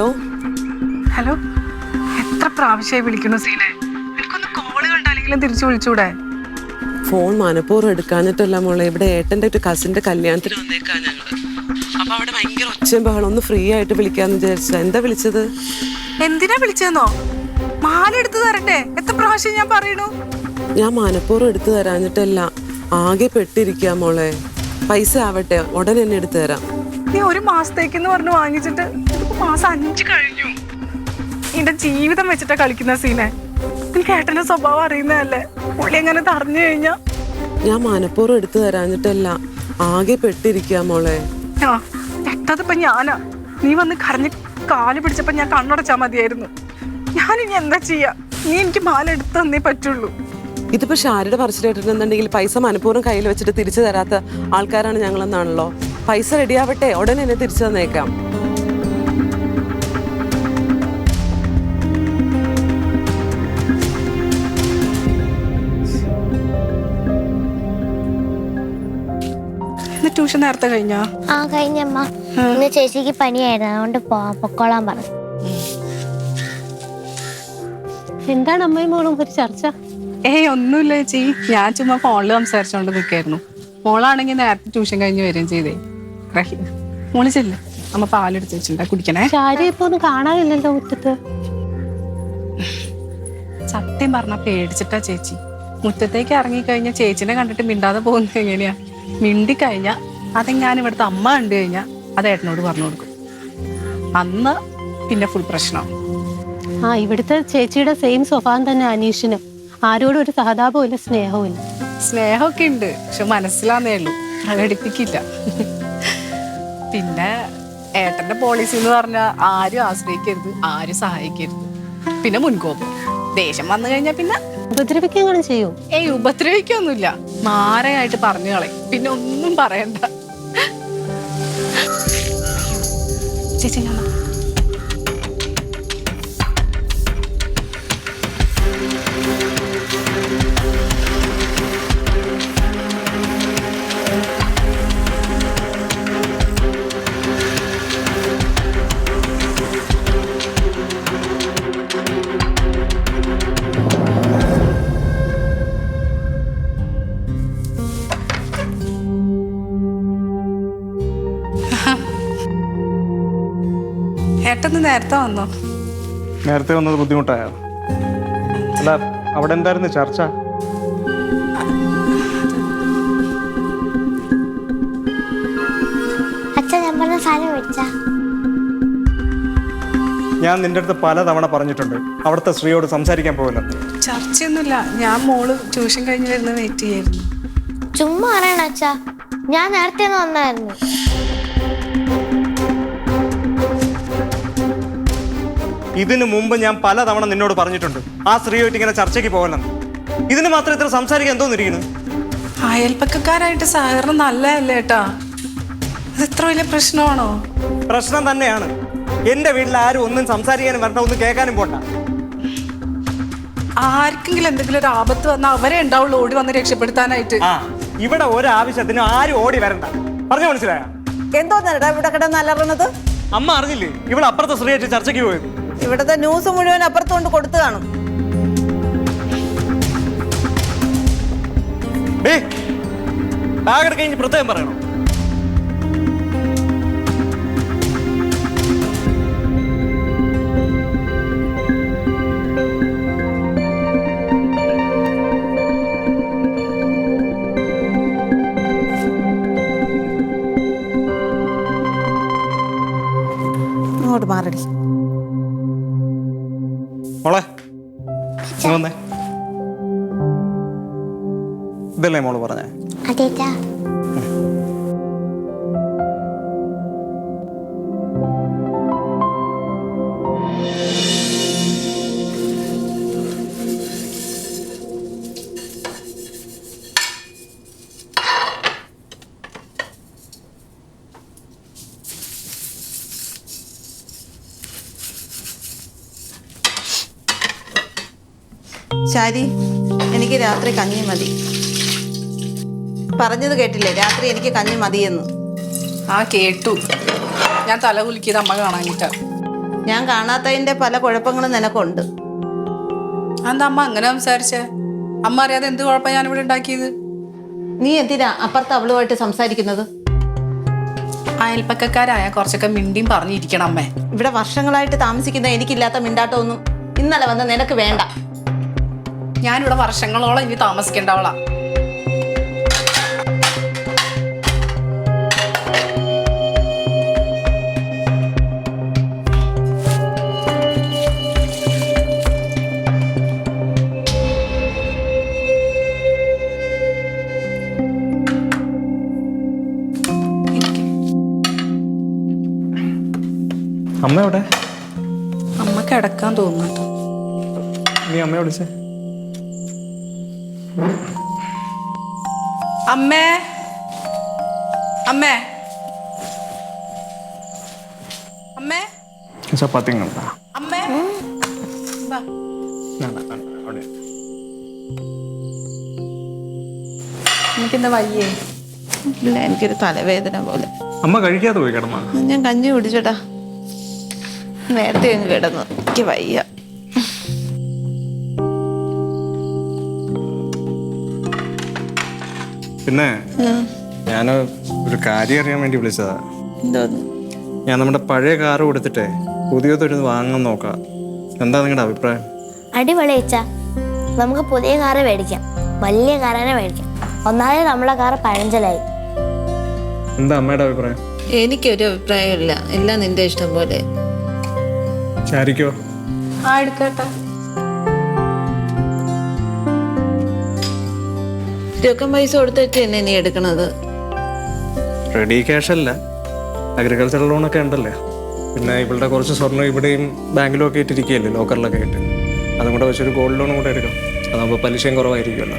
Hello? Hello? എത്ര പ്രാവശ്യമായി വിളിക്കുന്നു സീനെ എനിക്കൊന്ന് കോൾ കണ്ടാലെങ്കിലും തിരിച്ചു വിളിച്ചൂടെ? ഫോൺ മനഃപൂർവം എടുക്കാഞ്ഞിട്ടല്ല മോളെ. ഇവിടെ ഏട്ടന്റെ ഒരു കസിന്റെ കല്യാണത്തിന് വന്നേക്കാ ഞങ്ങൾ അപ്പോൾ അവിടെ ഭയങ്കര ഒച്ചയും ബഹളം ഒന്ന് ഫ്രീ ആയിട്ട് വിളിക്കാന്ന് വിചാരിച്ച എന്താ വിളിച്ചത്? എന്തിനാ വിളിച്ചതെന്നോ? മാല എടുത്തു തരട്ടെ. എത്ര പ്രാവശ്യം ഞാൻ പറയണു? ഞാൻ മനഃപൂർവം എടുത്ത് തരാഞ്ഞിട്ടല്ല. ആകെ പെട്ടിരിക്കാം മോളെ. പൈസ ആവട്ടെ. ഉടനെ തന്നെ എടുത്തു തരാം. നീ ഒരു മാസത്തേക്ക് എന്ന് പറഞ്ഞു വാങ്ങിച്ചിട്ട് മാസം അഞ്ച് കഴിഞ്ഞു. നിന്റെ ജീവിതം വെച്ചിട്ടാ കളിക്കുന്ന സീനെ. എനിക്ക് ഏട്ടന്റെ സ്വഭാവം അറിയുന്നതല്ലേ? പുള്ളി എങ്ങനെ തറഞ്ഞു കഴിഞ്ഞാ? ഞാൻ മനഃപൂർവം എടുത്തു തരാഞ്ഞിട്ടല്ല ആകെ പെട്ടിരിക്കാ മോളെ. ആ പെട്ടതിപ്പോ ഞാനാ. നീ വന്ന് കരഞ്ഞ് കാൽ പിടിച്ചപ്പോ ഞാൻ കണ്ണടച്ചാ മതിയായിരുന്നു. ഞാനിനി എന്താ ചെയ്യാ? നീ എനിക്ക് മാല എടുത്തു തന്നേ പറ്റുള്ളൂ. ഇതിപ്പോ ഷാരിയുടെ പറച്ചിലിട്ടിട്ടുണ്ടെങ്കിൽ പൈസ മനഃപൂർവം കയ്യിൽ വെച്ചിട്ട് തിരിച്ചു തരാത്ത ആൾക്കാരാണ് ഞങ്ങളെന്നാണല്ലോ? പൈസ റെഡിയാവട്ടെ ഉടനെ തന്നെ തിരിച്ചു തന്നേക്കാം. ട്യൂഷൻ നേരത്തെ കഴിഞ്ഞോ? ആ കഴിഞ്ഞമ്മ. ഇന്ന് ചേച്ചിക്ക് പനിയായിരുന്നു അതുകൊണ്ട് പോ- പൊക്കോളാൻ പറഞ്ഞു. എന്താണ് അമ്മയും മോളും ഒരു ചർച്ച? ഏയ് ഒന്നുമില്ല ചേച്ചി. ഞാൻ ചുമ്മാ ഫോണിൽ സംസാരിച്ചോണ്ട് നിൽക്കായിരുന്നു മോളാണെങ്കിൽ നേരത്തെ ട്യൂഷൻ കഴിഞ്ഞ് വരികയും ചെയ്തേ. റഹി മോൾ ചെല്ല്. അമ്മ പാലെടുത്ത് വെച്ചിട്ടുണ്ടാ. കുടിക്കണേ. ശാരി ഇപ്പൊ ഒന്നും കാണാനില്ലല്ലോ മുറ്റത്ത്. സത്യം പറഞ്ഞ പേടിച്ചിട്ടാ ചേച്ചി. മുറ്റത്തേക്ക് ഇറങ്ങിക്കഴിഞ്ഞാൽ ചേച്ചിനെ കണ്ടിട്ട് മിണ്ടാതെ പോകുന്നത് എങ്ങനെയാ? മിണ്ടി അതെങ്ങാനും ഇവിടുത്തെ അമ്മ കണ്ടു കഴിഞ്ഞാ അത് ഏട്ടനോട് പറഞ്ഞു കൊടുക്കും. അന്ന് പിന്നെ ഫുൾ പ്രശ്നം. ആ ഇവിടുത്തെ ചേച്ചിയുടെ സെയിം സ്വഭാവം തന്നെ അനീഷിന്. ആരോടും ഒരു സഹതാപവും ഇല്ല സ്നേഹവും ഇല്ല. സ്നേഹമൊക്കെ ഉണ്ട് പക്ഷെ മനസ്സിലാന്നേ ഉള്ളൂ. പ്രകടിപ്പിക്കില്ല പിന്നെ ഏട്ടന്റെ പോളിസി എന്ന് പറഞ്ഞാൽ ആരും ആശ്രയിക്കരുത് ആരും സഹായിക്കരുത്. പിന്നെ മുൻകോപം. ദേഷ്യം വന്നു കഴിഞ്ഞാൽ പിന്നെ ഉപദ്രവിക്കും ചെയ്യൂ. ഏയ് ഉപദ്രവിക്കൊന്നുമില്ല. മാരയായിട്ട് പറഞ്ഞു കളയും. പിന്നെ ഒന്നും പറയണ്ട. ചേച്ചി ഞാൻ നേരത്തെ വന്നോ? നേരത്തെ വന്നത് ബുദ്ധിമുട്ടായോ? അല്ല അവിടെ എന്തായിരുന്നു ചർച്ച? അച്ഛൻ ഞാൻ നിന്റെ അടുത്ത് പലതവണ പറഞ്ഞിട്ടുണ്ട്. അവിടുത്തെ സ്ത്രീയോട് സംസാരിക്കാൻ പോകില്ല ചർച്ചയൊന്നുമില്ല. ഞാൻ മോൾ ട്യൂഷൻ കഴിഞ്ഞ് വരുന്ന വെയിറ്റ് ചെയ്യായിരുന്നു. ചുമ്മാ അറിയണ അച്ഛാ. ഞാൻ നേരത്തെ ഒന്ന് വന്നായിരുന്നു. ഇതിനു മുമ്പ് ഞാൻ പലതവണ നിന്നോട് പറഞ്ഞിട്ടുണ്ട്. ആ സ്ത്രീയായിട്ട് ഇങ്ങനെ ചർച്ചയ്ക്ക് പോകലെന്ന് ഇതിന് മാത്രം ഇത്ര സംസാരിക്കാൻ എന്തോന്നിരിക്കുന്നു അയൽപ്പക്കാരായിട്ട് സഹകരണം നല്ലതല്ലേ ഏട്ടാ? അത് ഇത്ര വലിയ പ്രശ്നമാണോ? പ്രശ്നം തന്നെയാണ്. എന്റെ വീട്ടിൽ ആരും ഒന്നും സംസാരിക്കാനും വരണ്ട ഒന്നും കേൾക്കാനും പോണ്ട. ആർക്കെങ്കിലും എന്തെങ്കിലും ഒരു ആപത്ത് വന്നാൽ അവരെ ഉണ്ടാവുള്ളൂ ഓടി വന്ന് രക്ഷപ്പെടുത്താനായിട്ട്. ആ ഇവിടെ ഒരാവശ്യത്തിനും ആരും ഓടി വരണ്ട. പറഞ്ഞു മനസ്സിലായ? എന്തോന്നടാ ഇവിടെ കിടന്ന് അലറണത്? അമ്മ അറിഞ്ഞില്ലേ? ഇവിടെ അപ്പുറത്തെ സ്ത്രീയായിട്ട് ചർച്ചയ്ക്ക് പോയത്. ഇവിടുത്തെ ന്യൂസ് മുഴുവൻ അപ്പുറത്തോണ്ട് കൊടുത്തു കാണും. ബാഗ് കഴിഞ്ഞ് പ്രത്യേകം പറയണം? ഇതല്ലേ മോൾ പറഞ്ഞേ? അതേച്ചാ ശാരി എനിക്ക് രാത്രി കഞ്ഞി മതി. പറഞ്ഞത് കേട്ടില്ലേ? രാത്രി എനിക്ക് കഞ്ഞി മതിയെന്ന്. ആ കേട്ടു. ഞാൻ തല കുലുക്കിയത് അമ്മ കാണാനിട്ട ഞാൻ കാണാത്തതിന്റെ പല കുഴപ്പങ്ങളും നിനക്കുണ്ട്. എന്താ അമ്മ അങ്ങനെ സംസാരിച്ചേ? അമ്മ അറിയാതെ എന്ത് കുഴപ്പം ഞാൻ ഇവിടെ ഉണ്ടാക്കിയത്? നീ എന്തിനാ അപ്പുറത്ത് അവളുമായിട്ട് സംസാരിക്കുന്നത്? അയൽപ്പക്കക്കാരായ കുറച്ചൊക്കെ മിണ്ടിയും പറഞ്ഞിരിക്കണം അമ്മേ. ഇവിടെ വർഷങ്ങളായിട്ട് താമസിക്കുന്ന എനിക്കില്ലാത്ത മിണ്ടാട്ടമൊന്നും ഇന്നലെ വന്ന നിനക്ക് വേണ്ട. ഞാനിവിടെ വർഷങ്ങളോളം ഇനി താമസിക്കേണ്ടവളാ അമ്മ എവിടെ അമ്മ കിടക്കാൻ തോന്നുന്നു. നീ അമ്മയെ വിളിച്ചേ. അമ്മേ. അമ്മേ. അമ്മേ. ചപ്പാത്തി അമ്മേ. എനിക്കെന്താ വയ്യേ? ഇല്ല എനിക്കൊരു തലവേദന പോലെ. അമ്മ കഴിക്കാതെ പോയി കിടന്നാ? ഞാൻ കഞ്ഞി കുടിച്ചടാ. നേരത്തെ അങ്ങ് കിടന്നു. എനിക്ക് വയ്യ. പിന്നെ ഞാൻ ഒരു കാര്യം അറിയാൻ വേണ്ടി വിളിച്ചതാ. എന്തോന്ന്? ഞാൻ നമ്മുടെ പഴയ കാറ് കൊടുത്തിട്ടേ പുതിയതൊരു വാങ്ങാൻ നോക്കാം. എന്താ നിങ്ങളുടെ അഭിപ്രായം? അടിപൊളി അച്ഛാ. നമുക്ക് പുതിയ കാറ് മേടിക്കാം. വലിയ കാറ് തന്നെ മേടിക്കാം. ഒന്നാമത് നമ്മളെ കാറ് പഴഞ്ചലായി. എന്താ അമ്മയുടെ അഭിപ്രായം? എനിക്കൊരു അഭിപ്രായമില്ല. എല്ലാം നിന്റെ ഇഷ്ടം പോലെ. ശാരിക്കോ ആ എടുക്കട്ടെ. രൊക്കം പൈസ കൊടുത്തിട്ട് തന്നെ നീ എടുക്കണത്? റെഡി ക്യാഷ് അല്ല. അഗ്രികൾച്ചറൽ ലോണൊക്കെ ഉണ്ടല്ലേ? പിന്നെ ഇവളുടെ കുറച്ച് സ്വർണം ഇവിടെയും ബാങ്കിലും ഒക്കെ ഇട്ടിരിക്കുകയല്ലേ ലോക്കറിലൊക്കെ ആയിട്ട് അതും കൂടെ വെച്ചൊരു ഗോൾഡ് ലോണും കൂടെ എടുക്കാം. അതാകുമ്പോൾ പലിശയും കുറവായിരിക്കുമല്ലോ.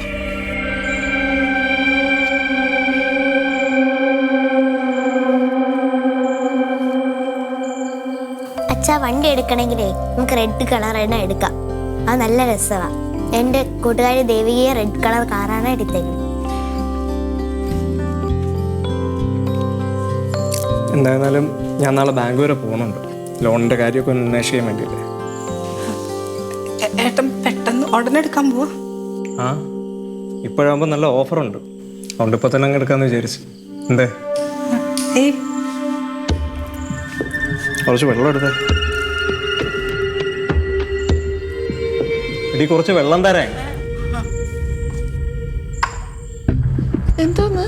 അച്ഛാ വണ്ടി എടുക്കണമെങ്കിലേ നമുക്ക് റെഡ് കളർ തന്നെ എടുക്കാം. അത് നല്ല രസമാണ് എന്റെ കൂട്ടുകാരി ദേവികയെ റെഡ് കളർ കാറാണ് എടുത്തേക്കുന്നത്. എന്തായിരുന്നാലും ഞാൻ നാളെ ബാങ്ക് വരെ പോകുന്നുണ്ട് ലോണിന്റെ കാര്യമൊക്കെ ഒന്ന് അന്വേഷിക്കാൻ വേണ്ടിയിട്ട്. ഏട്ടൻ പെട്ടെന്ന് ഉടനെ എടുക്കാൻ പോവാ? ആ ഇപ്പോഴാകുമ്പോൾ നല്ല ഓഫറുണ്ട് അതുകൊണ്ട് ഇപ്പോൾ തന്നെ അങ്ങ് എടുക്കാമെന്ന് വിചാരിച്ചു. എന്തേ? ഏയ്. കുറച്ച് വെള്ളം എടുത്തേ. എടി കുറച്ച് വെള്ളം തരാൻ. എന്തോന്ന്?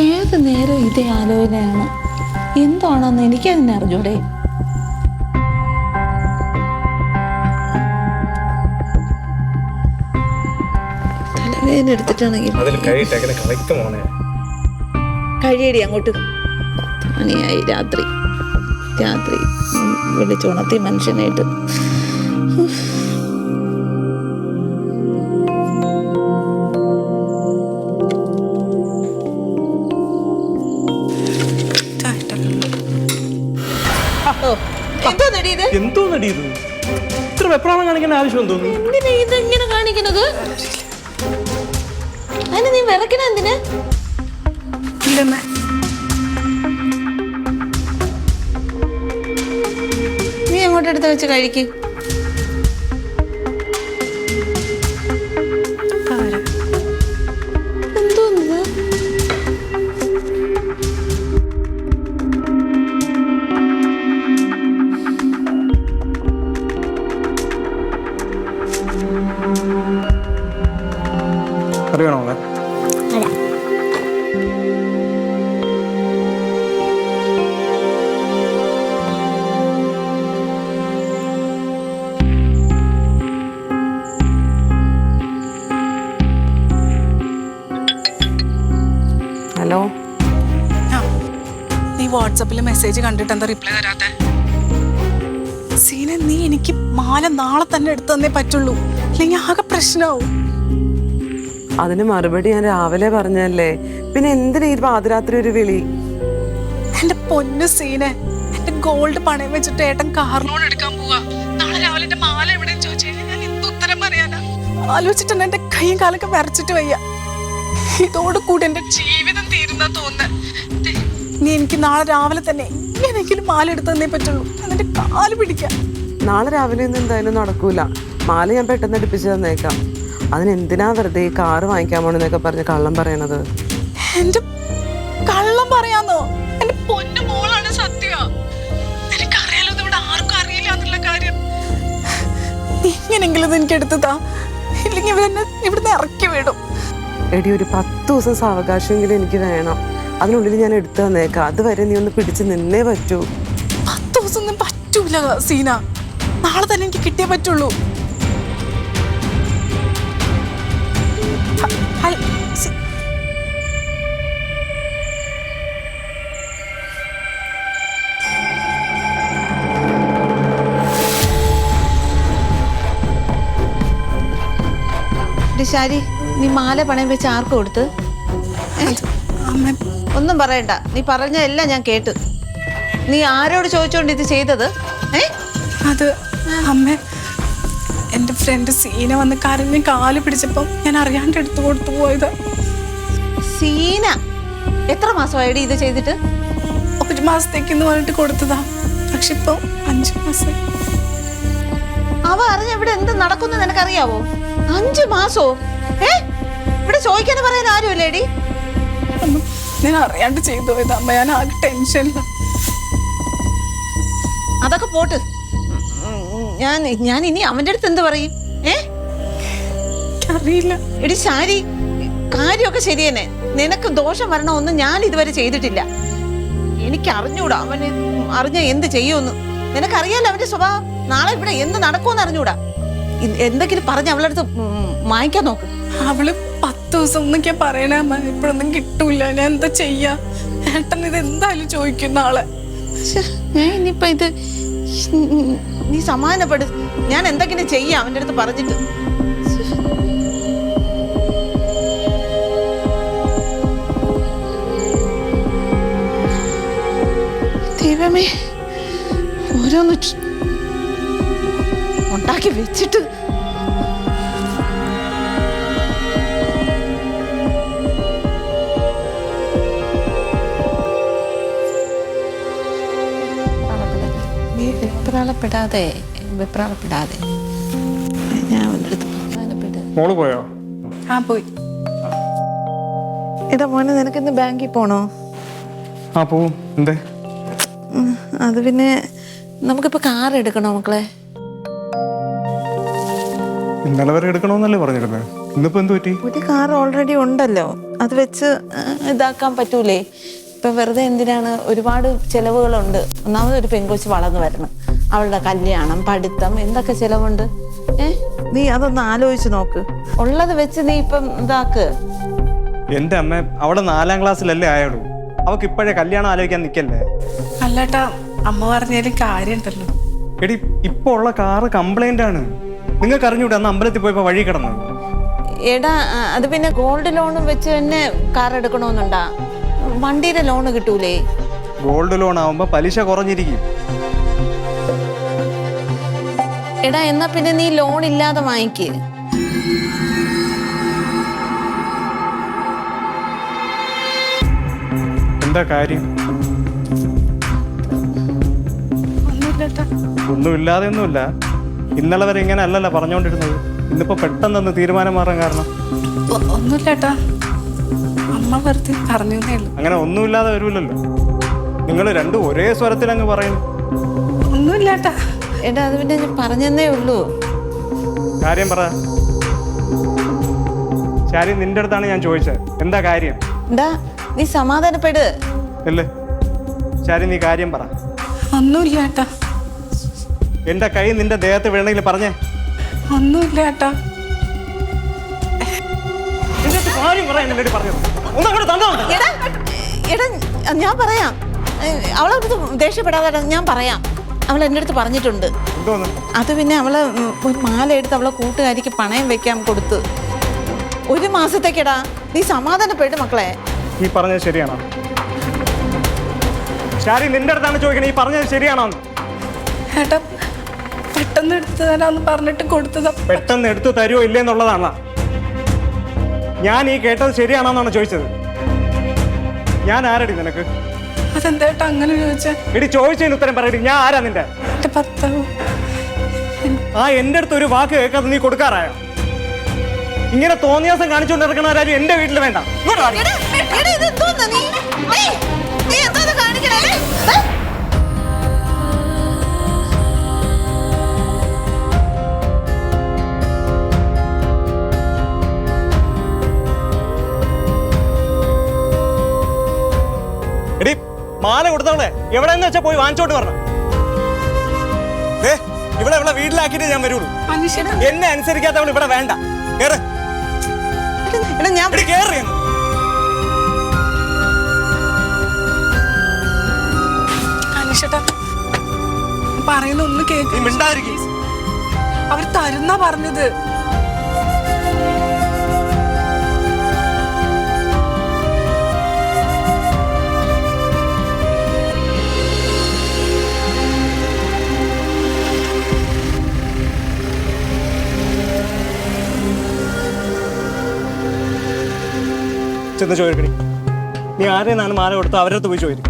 ഏത് നേരം ഇതേ ആലോചനയാണ്? എന്താണെന്ന് എനിക്കതിനെ അറിഞ്ഞൂടെ? തലവേദന എടുത്തിട്ടാണെങ്കിൽ കഴിയടി അങ്ങോട്ട്. പണിയായി രാത്രി. രാത്രി വിളിച്ചുണർത്തി മനുഷ്യനായിട്ട്. എന്തോ ഇത്ര വെപ്രാളം കാണിക്കേണ്ട ആവശ്യം തോന്നുന്നു എന്തിനാ അതിന് നീ വിറക്കണ എന്തിനാ? ഇല്ലെന്നേ. നീ അടുത്ത് എടുത്ത് വെച്ച് കഴിക്ക്. അറിയണോ അറിയണോ മെസ്സേജ് കണ്ടിട്ട് എന്താ റിപ്ലൈ തരാത്തെ സീന നീ എനിക്ക് മാല നാളെ തന്നെ എടുത്തു തന്നേ പറ്റുള്ളൂ. അല്ലെങ്കിൽ ആകെ പ്രശ്നമാവും. അതിന് മറുപടി ഞാൻ രാവിലെ പറഞ്ഞല്ലേ പിന്നെ എന്തിനാ ഈ പാതിരാത്രി ഒരു വിളി? എന്റെ പൊന്നു സീനെ എന്റെ ഗോൾഡ് പണയം വെച്ചിട്ട് ഏട്ടൻ കാർ ലോൺ എടുക്കാൻ പോവാ. നാളെ രാവിലെ എന്റെ മാല എവിടെ ചോദിച്ചു? ഞാൻ എന്ത് ഉത്തരം പറയാനാ? ആലോചിച്ചിട്ട് എന്റെ കൈയും കാലൊക്കെ വരച്ചിട്ട് വയ്യ. ഇതോടുകൂടി എന്റെ ജീവിതം തീരുന്ന തോന്നുന്നത് നീ എനിക്ക് നാളെ രാവിലെ തന്നെ എങ്ങനെയെങ്കിലും മാല എടുത്തു തന്നേ പറ്റുള്ളൂ. എന്നിട്ട് കാൽ പിടിക്കാം. നാളെ രാവിലെ ഒന്നും എന്തായാലും നടക്കൂല. മാല ഞാൻ പെട്ടെന്ന് എടുപ്പിച്ച് തന്നേക്കാം. അതിന് എന്തിനാ വെറുതെ ഈ കാറ് വാങ്ങിക്കാൻ പോണെന്നൊക്കെ പറഞ്ഞ് കള്ളം പറയണത്? എന്റെ കള്ളം പറയാന്നോ? എന്റെ പൊന്നു മോളാണ് സത്യ. ഇവിടെ ആർക്കും അറിയില്ല എന്നുള്ള കാര്യം. ഇങ്ങനെങ്കിലും എനിക്ക് എടുത്തതാ. ഇല്ലെങ്കിൽ ഇവരെന്നെ ഇവിടുന്ന് ഇറക്കി വിടും. എടി ഒരു പത്ത് ദിവസം സാവകാശമെങ്കിലും എനിക്ക് വേണം. അതിനുള്ളിൽ ഞാൻ എടുത്തു തന്നേക്കാം. അതുവരെ നീ ഒന്ന് പിടിച്ച് നിന്നേ പറ്റൂ. പത്ത് ദിവസം ഒന്നും പറ്റൂല സീന. നാളെ തന്നെ എനിക്ക് കിട്ടിയേ പറ്റുള്ളൂ. ശാരി നീ മാല പണയം വെച്ച് ആർക്ക് കൊടുത്ത്? അമ്മ ഒന്നും പറയണ്ട. നീ പറഞ്ഞ എല്ലാം ഞാൻ കേട്ടു. നീ ആരോട് ചോദിച്ചോണ്ട് ഇത് ചെയ്തത്? ഏ? അത് അമ്മ എന്റെ ഫ്രണ്ട് സീന വന്ന് കരഞ്ഞ് കാൽ പിടിച്ചപ്പം ഞാൻ അറിയാണ്ട് എടുത്തു കൊടുത്തു പോയത്. സീന? എത്ര മാസമായിടി ഇത് ചെയ്തിട്ട്? ഒരു മാസത്തേക്ക് എന്ന് പറഞ്ഞിട്ട് കൊടുത്തതാ. പക്ഷെ ഇപ്പൊ അഞ്ചു മാസം. അവ അറിഞ്ഞ ഇവിടെ എന്ത് നടക്കുന്നു നിനക്കറിയാവോ? അഞ്ചു മാസോ? ഏ? ഇവിടെ ചോദിക്കാൻ പറയാൻ ആരുമില്ലേടി? ഞാൻ അറിയാണ്ട് ചെയ്തു. പോയത് അമ്മ ഞാൻ ആകെ ടെൻഷനില്ല അതൊക്കെ പോട്ട്. ഞാൻ ഞാൻ ഇനി അവന്റെ അടുത്ത് എന്ത് പറയും? ഏ? അറിയില്ല എടി ശാരി കാര്യമൊക്കെ ശരിയെന്നെ. നിനക്ക് ദോഷം വരണമെന്ന് ഞാൻ ഇതുവരെ ചെയ്തിട്ടില്ല. എനിക്ക് അറിഞ്ഞൂടാ അവന് അറിഞ്ഞ എന്ത് ചെയ്യുമെന്ന്. നിനക്കറിയാലോ അവന്റെ സ്വഭാവം? നാളെ ഇവിടെ എന്ത് നടക്കുമെന്ന് അറിഞ്ഞൂടാ. എന്തെങ്കിലും പറഞ്ഞ് അവളടുത്ത് വാങ്ങിക്കാൻ നോക്ക്. അവൾ ദിവസം ഒന്നൊക്കെ പറയണേ അമ്മ. ഇപ്പോഴൊന്നും കിട്ടൂല. ഞാൻ എന്താ ചെയ്യാ? ഏട്ടൻ ഇത് എന്തായാലും ചോദിക്കുന്ന ശ്ശെ, ഞാൻ ഇനിയിപ്പൊ ഇത് നീ സമാനപ്പെടു ഞാൻ എന്തെങ്കിലും ചെയ്യാം? അവന്റെ അടുത്ത് പറഞ്ഞിട്ട്. ദൈവമേ ഉണ്ടാക്കി വെച്ചിട്ട് നീ വെപ്രാളപ്പെടാതെ വെപ്രാളപ്പെടാതെ. ഞാൻ സമാധാനപ്പെട് മോൾ പോയോ? ആ പോയി. എടാ മോനെ നിനക്കിന്ന് ബാങ്കിൽ പോണോ? ആ പോവും. എന്തേ? അത് പിന്നെ നമുക്കിപ്പോ കാർ എടുക്കണോ മക്കളെ? ഇന്നലെ വരെ എടുക്കണമെന്നല്ലേ പറഞ്ഞിരുന്നത് ഇന്നിപ്പോ എന്ത് പറ്റി? ഒരു കാർ ഓൾറെഡി ഉണ്ടല്ലോ. അത് വെച്ച് ഇതാക്കാൻ പറ്റൂലേ? ഇപ്പൊ വെറുതെ എന്തിനാണ്? ഒരുപാട് ചിലവുകളുണ്ട്. ഒന്നാമത് ഒരു പെൺകൊച്ച് വളർന്നു വരണം. അവളുടെ കല്യാണം പഠിത്തം എന്തൊക്കെ ചിലവുണ്ട്? ഏ? നീ അതൊന്ന് ആലോചിച്ച് നോക്ക്. ഉള്ളത് വെച്ച് നീ ഇപ്പം ഇതാക്ക്. എന്റെ അമ്മ അവിടെ നാലാം ക്ലാസ്സിലല്ലേ ആയുള്ളൂ. അവക്ക് ഇപ്പോഴേ കല്യാണം ആലോചിക്കാൻ നിൽക്കല്ലേ അല്ലേട്ടാ അമ്മ പറഞ്ഞാലും കാര്യമുണ്ടല്ലോ. എടി ഇപ്പൊ ഉള്ള കാറ് കംപ്ലൈന്റ് ആണ്. നിങ്ങൾക്ക് അറിഞ്ഞൂടെ അന്ന് അമ്പലത്തിൽ പോയപ്പോ വഴി കിടന്നു എടാ അത് പിന്നെ ഗോൾഡ് ലോണും വെച്ച് തന്നെ കാർ എടുക്കണമെന്നുണ്ടാ വണ്ടിയുടെ ലോൺ കിട്ടൂലേ? ഗോൾഡ് ലോൺ ആവുമ്പോ പലിശ കുറഞ്ഞിരിക്കും. എടാ എന്നാ പിന്നെ നീ ലോൺ ഇല്ലാതെ വാങ്ങിക്ക്. എന്താ കാര്യം? ഒന്നുമില്ലാതെ ഒന്നുമില്ല ഇന്നലെ വരെ ഇങ്ങനെ അല്ലല്ല പറഞ്ഞുകൊണ്ടിരുന്നത് ഇന്നിപ്പോ പെട്ടെന്ന് തീരുമാനം മാറാൻ കാരണം. ഒന്നുമില്ല ഒന്നുമില്ലട്ടാ. അമ്മ വെറുതെ പറഞ്ഞു അങ്ങനെ ഒന്നുമില്ലാതെ വരുമല്ലോ നിങ്ങൾ രണ്ടും ഒരേ സ്വരത്തിൽ അങ്ങ് പറയുന്നു ഒന്നുമില്ലട്ടാ. എടാ അത് പിന്നെ ഞാൻ പറഞ്ഞെന്നേ ഉള്ളൂ. കാര്യം പറ. ശാരി നിന്റെ അടുത്താണ് ഞാൻ ചോദിച്ചത്. എന്താ കാര്യം? എന്താ നീ സമാധാനപ്പെട്. അല്ലേ ശാരി നീ കാര്യം പറ. ഒന്നുമില്ലട്ടാ. എന്റെ കൈ നിന്റെ ദേഹത്ത് വീണെങ്കിൽ പറഞ്ഞേ. ഒന്നുമില്ലട്ടാ. കാര്യം പറയാൻ എന്നോട് പറഞ്ഞത്. എടാ എടാ ഞാൻ പറയാം. അവളെ അടുത്ത് ദേഷ്യപ്പെടാതെ ഞാൻ പറയാം. അവൾ എന്റെ അടുത്ത് പറഞ്ഞിട്ടുണ്ട്. അത് പിന്നെ അവൾ ഒരു മാല എടുത്ത് അവളെ കൂട്ടുകാരിക്ക് പണയം വെക്കാൻ കൊടുത്ത്. ഒരു മാസത്തേക്കെടാ നീ സമാധാനപ്പെട്ട് മക്കളെ. നീ പറഞ്ഞത് ശരിയാണോ? ശാരി നിന്റെ അടുത്താണ് ചോദിക്കണേ ഈ പറഞ്ഞത് ശരിയാണോ ഏട്ടാ പെട്ടെന്ന് എടുത്തു തരാന്ന് പറഞ്ഞിട്ട് കൊടുത്തതാ. പെട്ടെന്ന് എടുത്തു തരുമോ ഇല്ലേ എന്നുള്ളതാണ്? ഞാൻ ഈ കേട്ടത് ശരിയാണോന്നാണ് ചോദിച്ചത്. ഞാൻ ആരടി നിനക്ക്? അതെന്തേട്ടാ അങ്ങനെ ചോദിച്ചാ? എടി ചോദിച്ചതിന് ഉത്തരം പറയടി. ഞാൻ ആരാ നിന്റെ? എന്റെ ഭർത്താവ്. ആ എന്റെ അടുത്ത് ഒരു വാക്ക് കേൾക്കാതെ നീ കൊടുക്കാറായോ? ഇങ്ങനെ തോന്നിയാസം കാണിച്ചുകൊണ്ട് നടക്കണവരാരും എന്റെ വീട്ടിൽ വേണ്ട. കൊടുത്തവളെ എവിടെന്ന് വെച്ചാ പോയി വാങ്ങിച്ചോട്ട് ഏ ഇവിടെ ഇവിടെ വീട്ടിലാക്കിയിട്ട് ഞാൻ വരുള്ളൂ. എന്നെ അനുസരിക്കാത്തവൾ ഇവിടെ വേണ്ട. കേറ്. ഞാൻ കേറി പറയുന്ന ഒന്ന് കേൾക്കും അവർ തരുന്ന പറഞ്ഞത്. ചെന്ന് ചോദിക്കണി നീ ആരെയാണ് മാല കൊടുത്ത് അവരടുത്ത് പോയി ചോദിക്കും.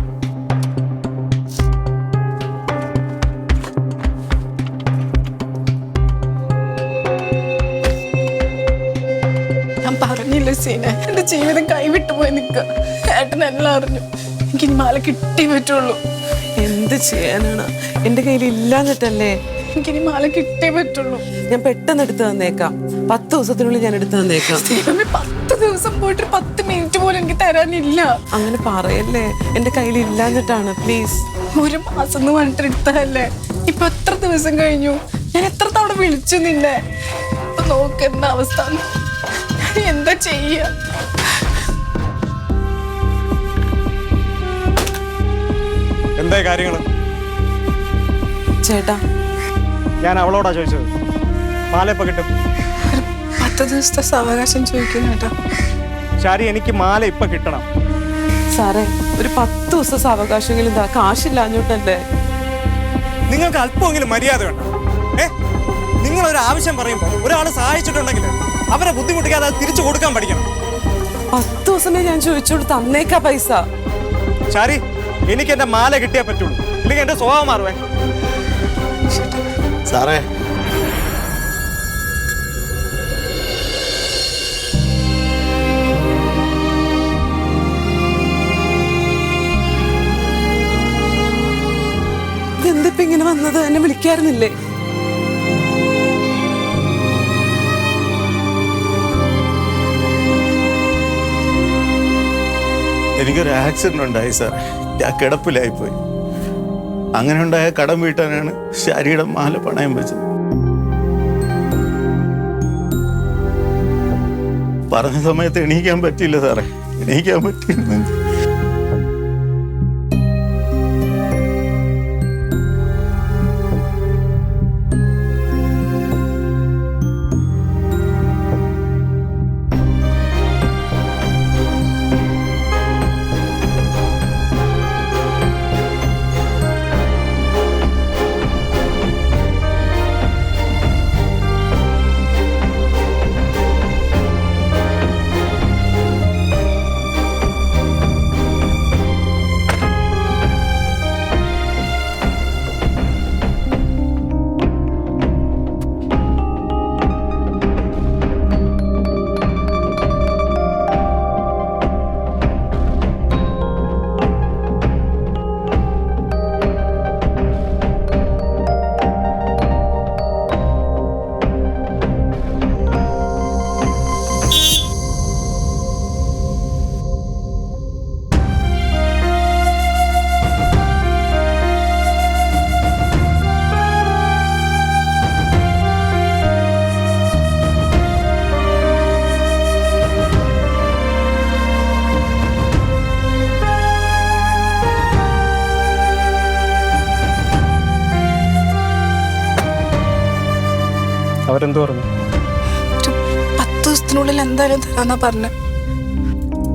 ഞാൻ പറഞ്ഞില്ല സീന എന്റെ ജീവിതം കൈവിട്ടു പോയി നിൽക്കുക. ഏട്ടൻ എല്ലാം അറിഞ്ഞു. എനിക്ക് ഇനി മാല കിട്ടി പറ്റുള്ളൂ. എന്ത് ചെയ്യാനാണ്? എന്റെ കയ്യിൽ ഇല്ലാന്നിട്ടല്ലേ എനിക്കിനി മാല കിട്ടേ പറ്റുള്ളൂ. ഞാൻ പെട്ടെന്ന് എടുത്തു തന്നേക്കാം. പത്ത് ദിവസത്തിനുള്ളിൽ ഞാൻ എടുത്തു തന്നേക്കാം. ദൈവമേ പത്ത് ദിവസം പോയിട്ട് പത്ത് മിനിറ്റ് പോലും എനിക്ക് തരാനില്ല. അങ്ങനെ പറയല്ലേ. എന്റെ കയ്യിൽ ഇല്ലാന്നിട്ടാണ് പ്ലീസ് ഒരു മാസം എന്ന് പറഞ്ഞിട്ട് എടുത്തതല്ലേ? ഇപ്പൊ എത്ര ദിവസം കഴിഞ്ഞു? ഞാൻ എത്ര തവണ വിളിച്ചു നിന്നെ? ഇപ്പൊ നോക്ക് എന്താ അവസ്ഥ. ഞാൻ എന്താ ചെയ്യ? എന്താ കാര്യങ്ങൾ ചേട്ടാ. ഞാൻ അവളോടാ ചോദിച്ചത്. പാലപ്പ കിട്ടും. പത്ത് ദിവസത്തെ സാവകാശം ചോദിക്കുന്നു കേട്ടോ. ശാരി എനിക്ക് മാല ഇപ്പൊ കിട്ടണം. സാറേ ഒരു പത്ത് ദിവസം സാവകാശമെങ്കിലും എന്താ കാശില്ലാഞ്ഞോട്ടല്ലേ നിങ്ങൾക്ക് അല്പമെങ്കിലും മര്യാദ വേണ്ട. ഏ നിങ്ങൾ ഒരു ആവശ്യം പറയുമ്പോൾ ഒരാൾ സഹായിച്ചിട്ടുണ്ടെങ്കിൽ അവരെ ബുദ്ധിമുട്ടിക്കാതെ അത് തിരിച്ചു കൊടുക്കാൻ പഠിക്കണം. പത്ത് ദിവസമേ ഞാൻ ചോദിച്ചോളൂ തന്നേക്കാ പൈസ. ശാരി എനിക്ക് എന്റെ മാല കിട്ടിയേ പറ്റുള്ളൂ. ഇല്ലെങ്കിൽ എന്റെ സ്വഭാവം മാറുവേ. സാറേ വന്നത് എന്നെ വിളിക്കാറുന്നില്ലേ എനിക്കൊരു ആക്സിഡന്റ് ഉണ്ടായി സാർ ഞാൻ കിടപ്പിലായിപ്പോയി. അങ്ങനെ ഉണ്ടായ കടം വീട്ടാനാണ് ശാരിയുടെ മാല പണയം വെച്ചത്. പറഞ്ഞ സമയത്ത് എണീക്കാൻ പറ്റിയില്ല സാറേ എണീക്കാൻ പറ്റിയില്ല. അവരെന്തു പറഞ്ഞു? പത്ത് ദിവസത്തിനുള്ളിൽ എന്തായാലും തരാന്നാ പറഞ്ഞ.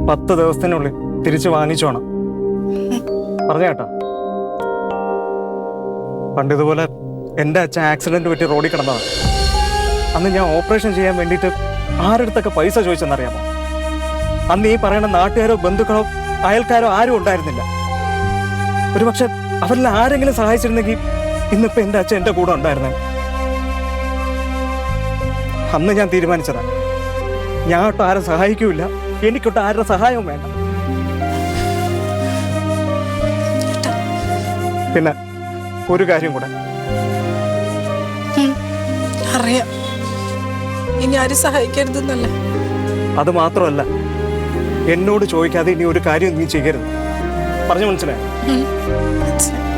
പത്ത് ദിവസത്തിനുള്ളിൽ തിരിച്ചു വാങ്ങിച്ചോണം പറഞ്ഞ കേട്ടാ. പണ്ട് ഇതുപോലെ എന്റെ അച്ഛൻ ആക്സിഡന്റ് പറ്റി റോഡിൽ കിടന്നതാണ് അന്ന് ഞാൻ ഓപ്പറേഷൻ ചെയ്യാൻ വേണ്ടിയിട്ട് ആരടുത്തൊക്കെ പൈസ ചോദിച്ചെന്നറിയാമോ? അന്ന് ഈ പറയുന്ന നാട്ടുകാരോ ബന്ധുക്കളോ അയൽക്കാരോ ആരും ഉണ്ടായിരുന്നില്ല. ഒരുപക്ഷെ അവരിൽ ആരെങ്കിലും സഹായിച്ചിരുന്നെങ്കിൽ ഇന്നിപ്പോ എന്റെ അച്ഛൻ എന്റെ കൂടെ ഉണ്ടായിരുന്നെ. അന്ന് ഞാൻ തീരുമാനിച്ചതാണ് ഞാൻ ഒട്ടും ആരും സഹായിക്കൂല എനിക്കൊട്ട് ആരുടെ സഹായവും വേണ്ട. പിന്നെ ഒരു കാര്യം കൂടെ. അറിയാം. ഇനി ആരും സഹായിക്കരുതെന്നല്ല. അത് മാത്രമല്ല എന്നോട് ചോദിക്കാതെ ഇനി ഒരു കാര്യം നീ ചെയ്യരുത്. പറഞ്ഞു മനസ്സിലായോ? മനസ്സിലായി.